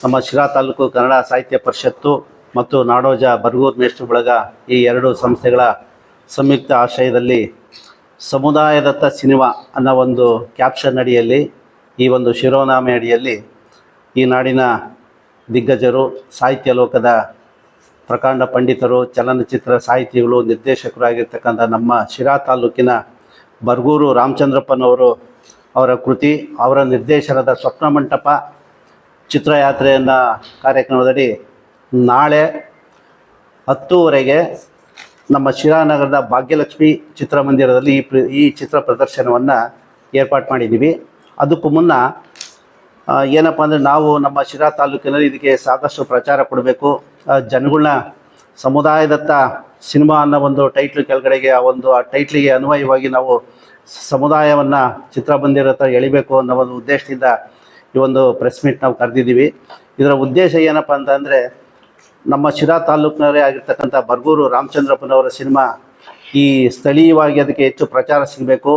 ನಮ್ಮ ಶಿರಾ ತಾಲೂಕು ಕನ್ನಡ ಸಾಹಿತ್ಯ ಪರಿಷತ್ತು ಮತ್ತು ನಾಡೋಜ ಬರಗೂರು ಮೇಷ್ಟ್ರ ಬಳಗ ಈ ಎರಡು ಸಂಸ್ಥೆಗಳ ಸಂಯುಕ್ತ ಆಶ್ರಯದಲ್ಲಿ ಸಮುದಾಯದತ್ತ ಸಿನಿಮಾ ಅನ್ನೋ ಒಂದು ಕ್ಯಾಪ್ಷನ್ ಅಡಿಯಲ್ಲಿ, ಈ ಒಂದು ಶಿರೋನಾಮೆ ಅಡಿಯಲ್ಲಿ ಈ ನಾಡಿನ ದಿಗ್ಗಜರು, ಸಾಹಿತ್ಯ ಲೋಕದ ಪ್ರಕಾಂಡ ಪಂಡಿತರು, ಚಲನಚಿತ್ರ ಸಾಹಿತಿಗಳು, ನಿರ್ದೇಶಕರಾಗಿರ್ತಕ್ಕಂಥ ನಮ್ಮ ಶಿರಾ ತಾಲೂಕಿನ ಬರಗೂರು ರಾಮಚಂದ್ರಪ್ಪನವರು ಅವರ ಕೃತಿ, ಅವರ ನಿರ್ದೇಶನದ ಸ್ವಪ್ನ ಮಂಟಪ ಚಿತ್ರಯಾತ್ರೆಯನ್ನು ಕಾರ್ಯಕ್ರಮದಡಿ ನಾಳೆ ಹತ್ತುವರೆಗೆ ನಮ್ಮ ಶಿರಾನಗರದ ಭಾಗ್ಯಲಕ್ಷ್ಮಿ ಚಿತ್ರಮಂದಿರದಲ್ಲಿ ಈ ಪ್ರ, ಈ ಚಿತ್ರ ಪ್ರದರ್ಶನವನ್ನು ಏರ್ಪಾಡು ಮಾಡಿದ್ದೀವಿ. ಅದಕ್ಕೂ ಮುನ್ನ ಏನಪ್ಪ ಅಂದರೆ ನಾವು ನಮ್ಮ ಶಿರಾ ತಾಲೂಕಿನಲ್ಲಿ ಇದಕ್ಕೆ ಸಾಕಷ್ಟು ಪ್ರಚಾರ ಕೊಡಬೇಕು. ಜನಗಳನ್ನ ಸಮುದಾಯದತ್ತ ಸಿನಿಮಾ ಅನ್ನೋ ಒಂದು ಟೈಟ್ಲ್ ಕೆಳಗಡೆಗೆ, ಆ ಒಂದು, ಆ ಟೈಟ್ಲಿಗೆ ಅನ್ವಯವಾಗಿ ನಾವು ಸಮುದಾಯವನ್ನು ಚಿತ್ರಮಂದಿರ ಹತ್ರ ಎಳಿಬೇಕು ಅನ್ನೋ ಒಂದು ಉದ್ದೇಶದಿಂದ ಈ ಒಂದು ಪ್ರೆಸ್ ಮೀಟ್ ನಾವು ಕರೆದಿದ್ದೀವಿ. ಇದರ ಉದ್ದೇಶ ಏನಪ್ಪ ಅಂತಂದರೆ ನಮ್ಮ ಶಿರಾ ತಾಲೂಕಿನವರೇ ಆಗಿರ್ತಕ್ಕಂಥ ಬರ್ಗೂರು ರಾಮಚಂದ್ರಪ್ಪನವರ ಸಿನಿಮಾ ಈ ಸ್ಥಳೀಯವಾಗಿ ಅದಕ್ಕೆ ಹೆಚ್ಚು ಪ್ರಚಾರ ಸಿಗಬೇಕು.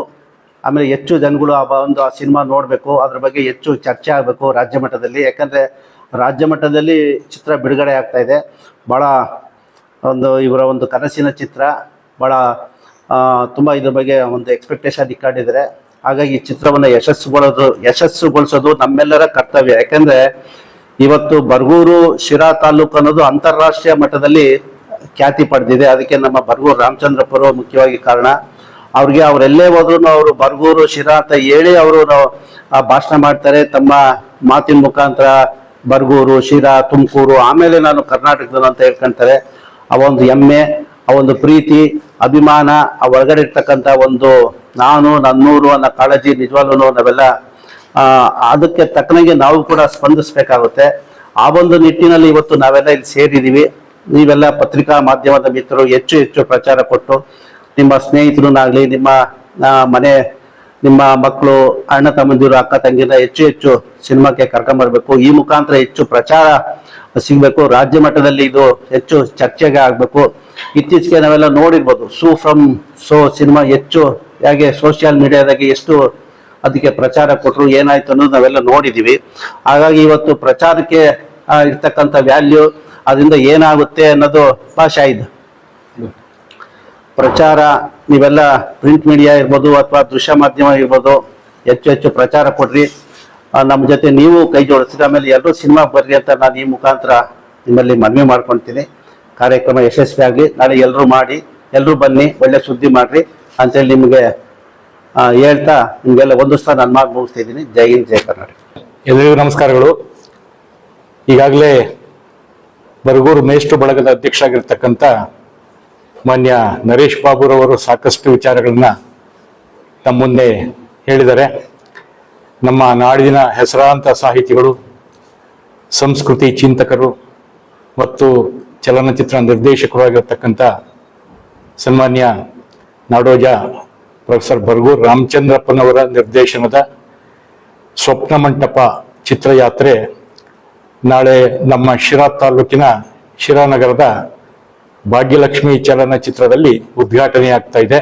ಆಮೇಲೆ ಹೆಚ್ಚು ಜನಗಳು ಆ ಒಂದು ಆ ಸಿನಿಮಾ ನೋಡಬೇಕು. ಅದ್ರ ಬಗ್ಗೆ ಹೆಚ್ಚು ಚರ್ಚೆ ಆಗಬೇಕು ರಾಜ್ಯ ಮಟ್ಟದಲ್ಲಿ. ಯಾಕಂದರೆ ರಾಜ್ಯ ಮಟ್ಟದಲ್ಲಿ ಚಿತ್ರ ಬಿಡುಗಡೆ ಆಗ್ತಾ ಇದೆ. ಭಾಳ ಒಂದು ಇವರ ಒಂದು ಕನಸಿನ ಚಿತ್ರ. ಭಾಳ ತುಂಬ ಇದ್ರ ಬಗ್ಗೆ ಒಂದು ಎಕ್ಸ್ಪೆಕ್ಟೇಷನ್ ಇಟ್ಕೊಂಡಿದ್ದಾರೆ. ಹಾಗಾಗಿ ಚಿತ್ರವನ್ನು ಯಶಸ್ಸುಗೊಳ್ಳೋದು ಯಶಸ್ಸುಗೊಳಿಸೋದು ನಮ್ಮೆಲ್ಲರ ಕರ್ತವ್ಯ. ಯಾಕಂದ್ರೆ ಇವತ್ತು ಬರ್ಗೂರು ಶಿರಾ ತಾಲೂಕು ಅನ್ನೋದು ಅಂತಾರಾಷ್ಟ್ರೀಯ ಮಟ್ಟದಲ್ಲಿ ಖ್ಯಾತಿ ಪಡೆದಿದೆ. ಅದಕ್ಕೆ ನಮ್ಮ ಬರ್ಗೂರು ರಾಮಚಂದ್ರಪುರ ಮುಖ್ಯವಾಗಿ ಕಾರಣ. ಅವ್ರಿಗೆ ಅವರೆಲ್ಲೇ ಹೋದ್ರು ಅವರು ಬರ್ಗೂರು, ಶಿರಾ ಅಂತ ಹೇಳಿ ಅವರು ಭಾಷಣ ಮಾಡ್ತಾರೆ. ತಮ್ಮ ಮಾತಿನ ಮುಖಾಂತರ ಬರ್ಗೂರು, ಶಿರಾ, ತುಮಕೂರು, ಆಮೇಲೆ ನಾನು ಕರ್ನಾಟಕದ ಅಂತ ಹೇಳ್ಕೊಂತಾರೆ. ಆ ಒಂದು ಹೆಮ್ಮೆ, ಆ ಒಂದು ಪ್ರೀತಿ, ಅಭಿಮಾನ, ಆ ಒಳಗಡೆ ಇರ್ತಕ್ಕಂಥ ಒಂದು ನಾನು, ನನ್ನೂರು ಅನ್ನೋ ಕಾಳಜಿ ನಿಜವಾಗ್ಲೂ ನಾವೆಲ್ಲ ಅದಕ್ಕೆ ತಕ್ಕನಾಗೆ ನಾವು ಕೂಡ ಸ್ಪಂದಿಸ್ಬೇಕಾಗುತ್ತೆ. ಆ ಒಂದು ನಿಟ್ಟಿನಲ್ಲಿ ಇವತ್ತು ನಾವೆಲ್ಲ ಇಲ್ಲಿ ಸೇರಿದ್ದೀವಿ ನೀವೆಲ್ಲ ಪತ್ರಿಕಾ ಮಾಧ್ಯಮದ ಮಿತ್ರರು, ಹೆಚ್ಚು ಹೆಚ್ಚು ಪ್ರಚಾರ ಕೊಟ್ಟು, ನಿಮ್ಮ ಸ್ನೇಹಿತರನ್ನಾಗಲಿ, ನಿಮ್ಮ ಮನೆ, ನಿಮ್ಮ ಮಕ್ಕಳು, ಅಣ್ಣ ತಮ್ಮಂದಿರು, ಅಕ್ಕ ತಂಗಿನ ಹೆಚ್ಚು ಹೆಚ್ಚು ಸಿನಿಮಾಕ್ಕೆ ಕರ್ಕೊಂಬರ್ಬೇಕು. ಈ ಮುಖಾಂತರ ಹೆಚ್ಚು ಪ್ರಚಾರ ಸಿಗಬೇಕು. ರಾಜ್ಯ ಮಟ್ಟದಲ್ಲಿ ಇದು ಹೆಚ್ಚು ಚರ್ಚೆಗೆ ಆಗಬೇಕು. ಇತ್ತೀಚೆಗೆ ನಾವೆಲ್ಲ ನೋಡಿರ್ಬೋದು, ಸೂ ಫ್ರಮ್ ಸೋ ಸಿನಿಮಾ ಹೆಚ್ಚು ಹೇಗೆ ಸೋಷಿಯಲ್ ಮೀಡಿಯಾದಾಗೆ ಎಷ್ಟು ಅದಕ್ಕೆ ಪ್ರಚಾರ ಕೊಟ್ಟರು ಏನಾಯ್ತು ಅನ್ನೋದು ನಾವೆಲ್ಲ ನೋಡಿದ್ದೀವಿ ಹಾಗಾಗಿ ಇವತ್ತು ಪ್ರಚಾರಕ್ಕೆ ಇರ್ತಕ್ಕಂಥ ವ್ಯಾಲ್ಯೂ ಅದರಿಂದ ಏನಾಗುತ್ತೆ ಅನ್ನೋದು ಭಾಷೆ ಇದು. ಪ್ರಚಾರ, ನೀವೆಲ್ಲ ಪ್ರಿಂಟ್ ಮೀಡಿಯಾ ಇರ್ಬೋದು ಅಥವಾ ದೃಶ್ಯ ಮಾಧ್ಯಮ ಇರ್ಬೋದು, ಹೆಚ್ಚು ಹೆಚ್ಚು ಪ್ರಚಾರ ಕೊಡ್ರಿ. ನಮ್ಮ ಜೊತೆ ನೀವು ಕೈ ಜೋಡಿಸಿದ ಆಮೇಲೆ ಎಲ್ಲರೂ ಸಿನಿಮಾ ಬರ್ರಿ ಅಂತ ನಾನು ಈ ಮುಖಾಂತರ ನಿಮ್ಮಲ್ಲಿ ಮನವಿ ಮಾಡ್ಕೊಳ್ತೀನಿ ಕಾರ್ಯಕ್ರಮ ಯಶಸ್ವಿ ಆಗಲಿ ನಾಳೆ ಎಲ್ಲರೂ ಮಾಡಿ ಎಲ್ಲರೂ ಬನ್ನಿ, ಒಳ್ಳೆ ಸುದ್ದಿ ಮಾಡ್ರಿ. ಅಂತೇಳಿ ನಿಮಗೆ ಹೇಳ್ತಾ ನಿಮಗೆಲ್ಲ ಒಂದು ಸ್ಥಾನ ನಾನು ಮಾತು ಮುಗಿಸ್ತಾ ಇದ್ದೀನಿ. ಜೈ ಹಿಂದ್, ಜೈ ಕರ್ನಾಟಕ. ಎಲ್ಲರಿಗೂ ನಮಸ್ಕಾರಗಳು. ಈಗಾಗಲೇ ಬರಗೂರು ಮೇಷ್ಟು ಬಳಗದ ಅಧ್ಯಕ್ಷ ಆಗಿರ್ತಕ್ಕಂಥ ಮಾನ್ಯ ನರೇಶ್ ಬಾಬುರವರು ಸಾಕಷ್ಟು ವಿಚಾರಗಳನ್ನ ತಮ್ಮ ಮುಂದೆ ಹೇಳಿದ್ದಾರೆ. ನಮ್ಮ ನಾಡಿನ ಹೆಸರಾಂತ ಸಾಹಿತಿಗಳು, ಸಂಸ್ಕೃತಿ ಚಿಂತಕರು ಮತ್ತು ಚಲನಚಿತ್ರ ನಿರ್ದೇಶಕರು ಆಗಿರ್ತಕ್ಕಂಥ ಸನ್ಮಾನ್ಯ ನಾಡೋಜ ಪ್ರೊಫೆಸರ್ ಬರ್ಗೂರ್ ರಾಮಚಂದ್ರಪ್ಪನವರ ನಿರ್ದೇಶನದ ಸ್ವಪ್ನ ಮಂಟಪ ಚಿತ್ರಯಾತ್ರೆ ನಾಳೆ ನಮ್ಮ ಶಿರಾ ತಾಲೂಕಿನ ಶಿರಾನಗರದ ಭಾಗ್ಯಲಕ್ಷ್ಮಿ ಚಲನಚಿತ್ರದಲ್ಲಿ ಉದ್ಘಾಟನೆ ಆಗ್ತಾ ಇದೆ.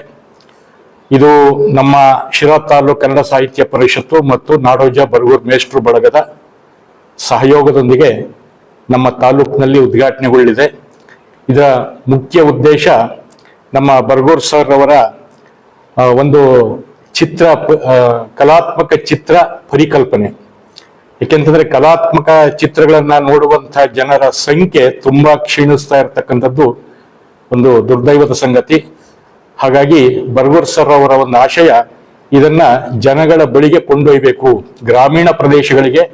ಇದು ನಮ್ಮ ಶಿರಾ ತಾಲೂಕು ಕನ್ನಡ ಸಾಹಿತ್ಯ ಪರಿಷತ್ತು ಮತ್ತು ನಾಡೋಜ ಬರಗೂರ್ ಮೇಷ್ಟ್ರು ಬಳಗದ ಸಹಯೋಗದೊಂದಿಗೆ ನಮ್ಮ ತಾಲೂಕಿನಲ್ಲಿ ಉದ್ಘಾಟನೆಗೊಳ್ಳಿದೆ. ಇದರ ಮುಖ್ಯ ಉದ್ದೇಶ ನಮ್ಮ ಬರ್ಗೂರ್ ಸರ್ ಅವರ ಒಂದು ಚಿತ್ರ ಕಲಾತ್ಮಕ ಚಿತ್ರ ಪರಿಕಲ್ಪನೆ. ಏಕೆಂತಂದ್ರೆ ಕಲಾತ್ಮಕ ಚಿತ್ರಗಳನ್ನ ನೋಡುವಂತಹ ಜನರ ಸಂಖ್ಯೆ ತುಂಬಾ ಕ್ಷೀಣಿಸ್ತಾ ಇರತಕ್ಕಂಥದ್ದು ಒಂದು ದುರ್ದೈವದ ಸಂಗತಿ. ಹಾಗಾಗಿ ಬರ್ಗೂರ್ ಸರ್ ಅವರ ಒಂದು ಆಶಯ, ಇದನ್ನ ಜನಗಳ ಬಳಿಗೆ ಕೊಂಡೊಯ್ಯಬೇಕು ಗ್ರಾಮೀಣ ಪ್ರದೇಶಗಳಿಗೆ,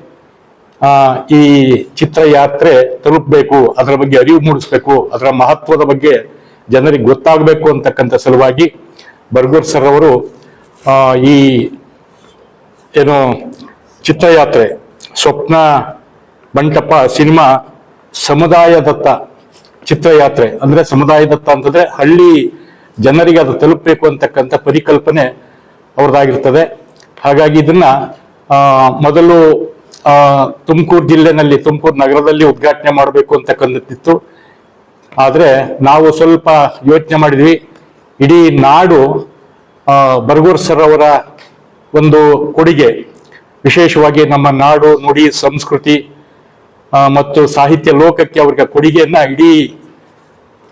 ಆ, ಈ ಚಿತ್ರಯಾತ್ರೆ ತಲುಪಬೇಕು. ಅದರ ಬಗ್ಗೆ ಅರಿವು ಮೂಡಿಸ್ಬೇಕು. ಅದರ ಮಹತ್ವದ ಬಗ್ಗೆ ಜನರಿಗೆ ಗೊತ್ತಾಗಬೇಕು ಅಂತಕ್ಕಂಥ ಸಲುವಾಗಿ ಬರ್ಗೂರ್ ಸರ್ ಅವರು ಈ ಏನು ಚಿತ್ರಯಾತ್ರೆ, ಸ್ವಪ್ನ ಮಂಟಪ ಸಿನಿಮಾ ಸಮುದಾಯದತ್ತ ಚಿತ್ರಯಾತ್ರೆ, ಅಂದ್ರೆ ಸಮುದಾಯದತ್ತ ಅಂತಂದ್ರೆ ಹಳ್ಳಿ ಜನರಿಗೆ ಅದು ತಲುಪಬೇಕು ಅಂತಕ್ಕಂಥ ಪರಿಕಲ್ಪನೆ ಅವ್ರದ್ದಾಗಿರ್ತದೆ ಹಾಗಾಗಿ ಇದನ್ನ ಮೊದಲು ತುಮಕೂರು ಜಿಲ್ಲೆನಲ್ಲಿ, ತುಮಕೂರು ನಗರದಲ್ಲಿ ಉದ್ಘಾಟನೆ ಮಾಡಬೇಕು ಅಂತಕ್ಕಂಥದ್ದಿತ್ತು. ಆದ್ರೆ ನಾವು ಸ್ವಲ್ಪ ಯೋಚನೆ ಮಾಡಿದ್ವಿ. ಇಡೀ ನಾಡು ಬರ್ಗೂರ್ ಸರ್ ಅವರ ಒಂದು ಕೊಡುಗೆ. ವಿಶೇಷವಾಗಿ ನಮ್ಮ ನಾಡು ನುಡಿ ಸಂಸ್ಕೃತಿ ಮತ್ತು ಸಾಹಿತ್ಯ ಲೋಕಕ್ಕೆ ಅವರಿಗೆ ಕೊಡುಗೆಯನ್ನ ಇಡೀ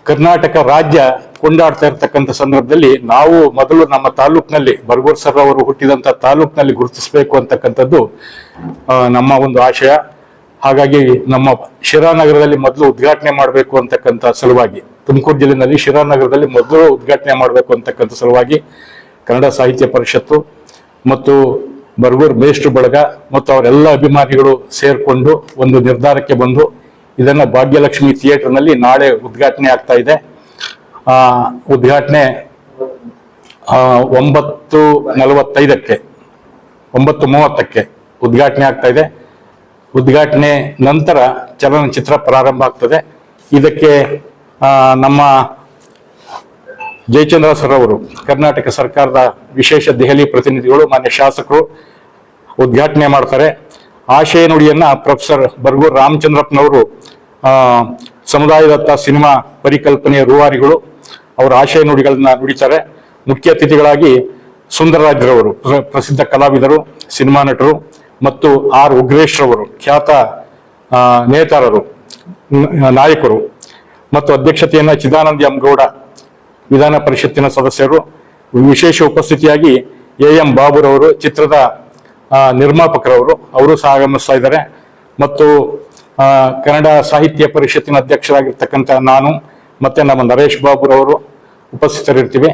ಕರ್ನಾಟಕ ರಾಜ್ಯ ಕೊಂಡಾಡ್ತಾ ಇರ್ತಕ್ಕಂಥ ಸಂದರ್ಭದಲ್ಲಿ ನಾವು ಮೊದಲು ನಮ್ಮ ತಾಲೂಕಿನಲ್ಲಿ, ಬರ್ಗೂರ್ ಸರ್ ಅವರು ಹುಟ್ಟಿದಂತ ತಾಲೂಕಿನಲ್ಲಿ ಗುರುತಿಸಬೇಕು ಅಂತಕ್ಕಂಥದ್ದು ನಮ್ಮ ಒಂದು ಆಶಯ. ಹಾಗಾಗಿ ನಮ್ಮ ಶಿರಾನಗರದಲ್ಲಿ ಮೊದಲು ಉದ್ಘಾಟನೆ ಮಾಡಬೇಕು ಅಂತಕ್ಕಂಥ ಸಲುವಾಗಿ, ತುಮಕೂರು ಜಿಲ್ಲೆನಲ್ಲಿ ಶಿರಾನಗರದಲ್ಲಿ ಮೊದಲು ಉದ್ಘಾಟನೆ ಮಾಡಬೇಕು ಅಂತಕ್ಕಂಥ ಸಲುವಾಗಿ ಕನ್ನಡ ಸಾಹಿತ್ಯ ಪರಿಷತ್ತು ಮತ್ತು ಬರ್ಗೂರ್ ಮೇಷ್ಟ್ರು ಬಳಗ ಮತ್ತು ಅವರೆಲ್ಲ ಅಭಿಮಾನಿಗಳು ಸೇರಿಕೊಂಡು ಒಂದು ನಿರ್ಧಾರಕ್ಕೆ ಬಂದು ಇದನ್ನು ಭಾಗ್ಯಲಕ್ಷ್ಮಿ ಥಿಯೇಟರ್ನಲ್ಲಿ ನಾಳೆ ಉದ್ಘಾಟನೆ ಆಗ್ತಾ ಇದೆ. ಉದ್ಘಾಟನೆ ಒಂಬತ್ತು ನಲವತ್ತೈದಕ್ಕೆ, ಒಂಬತ್ತು ಮೂವತ್ತಕ್ಕೆ ಉದ್ಘಾಟನೆ ಆಗ್ತಾ ಇದೆ. ಉದ್ಘಾಟನೆ ನಂತರ ಚಲನಚಿತ್ರ ಪ್ರಾರಂಭ ಆಗ್ತದೆ. ಇದಕ್ಕೆ ನಮ್ಮ ಜಯಚಂದ್ರ ಸರ್ ಅವರು, ಕರ್ನಾಟಕ ಸರ್ಕಾರದ ವಿಶೇಷ ದೆಹಲಿ ಪ್ರತಿನಿಧಿಗಳು, ಮಾನ್ಯ ಶಾಸಕರು ಉದ್ಘಾಟನೆ ಮಾಡ್ತಾರೆ. ಆಶಯ ನುಡಿಯನ್ನ ಪ್ರೊಫೆಸರ್ ಬರ್ಗೂರ್ ರಾಮಚಂದ್ರಪ್ಪನವರು ಸಮುದಾಯದತ್ತ ಸಿನಿಮಾ ಪರಿಕಲ್ಪನೆಯ ರೂವಾರಿಗಳು, ಅವರ ಆಶಯ ನುಡಿಗಳನ್ನ ನುಡಿತಾರೆ. ಮುಖ್ಯ ಅತಿಥಿಗಳಾಗಿ ಸುಂದರರಾಜ್ರವರು, ಪ್ರ- ಪ್ರಸಿದ್ಧ ಕಲಾವಿದರು, ಸಿನಿಮಾ ನಟರು ಮತ್ತು ಆರ್ ಉಗ್ರೇಶ್ರವರು ಖ್ಯಾತ ನೇತಾರರು ನಾಯಕರು ಮತ್ತು ಅಧ್ಯಕ್ಷತೆಯನ್ನ ಚಿದಾನಂದ ಎಂ ಗೌಡ ವಿಧಾನ ಪರಿಷತ್ತಿನ ಸದಸ್ಯರು. ವಿಶೇಷ ಉಪಸ್ಥಿತಿಯಾಗಿ ಎ ಎಂ ಬಾಬುರವರು ಚಿತ್ರದ ನಿರ್ಮಾಪಕರವರು. ಅವರು ಸಹ ಆಗಮಿಸ್ತಾ ಇದ್ದಾರೆ. ಮತ್ತು ಕನ್ನಡ ಸಾಹಿತ್ಯ ಪರಿಷತ್ತಿನ ಅಧ್ಯಕ್ಷರಾಗಿರ್ತಕ್ಕಂಥ ನಾನು ಮತ್ತು ನಮ್ಮ ನರೇಶ್ ಬಾಬುರವರು ಉಪಸ್ಥಿತರಿರ್ತೀವಿ.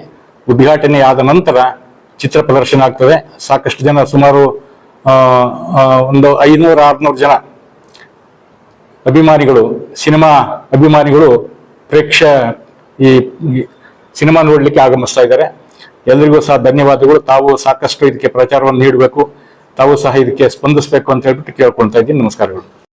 ಉದ್ಘಾಟನೆ ಆದ ನಂತರ ಚಿತ್ರ ಪ್ರದರ್ಶನ ಆಗ್ತದೆ. ಸಾಕಷ್ಟು ಜನ ಸುಮಾರು ಒಂದು ಐನೂರ ಆರ್ನೂರು ಜನ ಅಭಿಮಾನಿಗಳು, ಸಿನಿಮಾ ಅಭಿಮಾನಿಗಳು ಪ್ರೇಕ್ಷ ಈ ಸಿನಿಮಾ ನೋಡಲಿಕ್ಕೆ ಆಗಮಿಸ್ತಾ ಇದ್ದಾರೆ. ಎಲ್ರಿಗೂ ಸಹ ಧನ್ಯವಾದಗಳು. ತಾವು ಸಾಕಷ್ಟು ಇದಕ್ಕೆ ಪ್ರಚಾರವನ್ನು ನೀಡಬೇಕು. ತಾವು ಸಹ ಇದಕ್ಕೆ ಸ್ಪಂದಿಸಬೇಕು ಅಂತ ಹೇಳ್ಬಿಟ್ಟು ಕೇಳ್ಕೊಳ್ತಾ ಇದ್ದೀನಿ. ನಮಸ್ಕಾರಗಳು.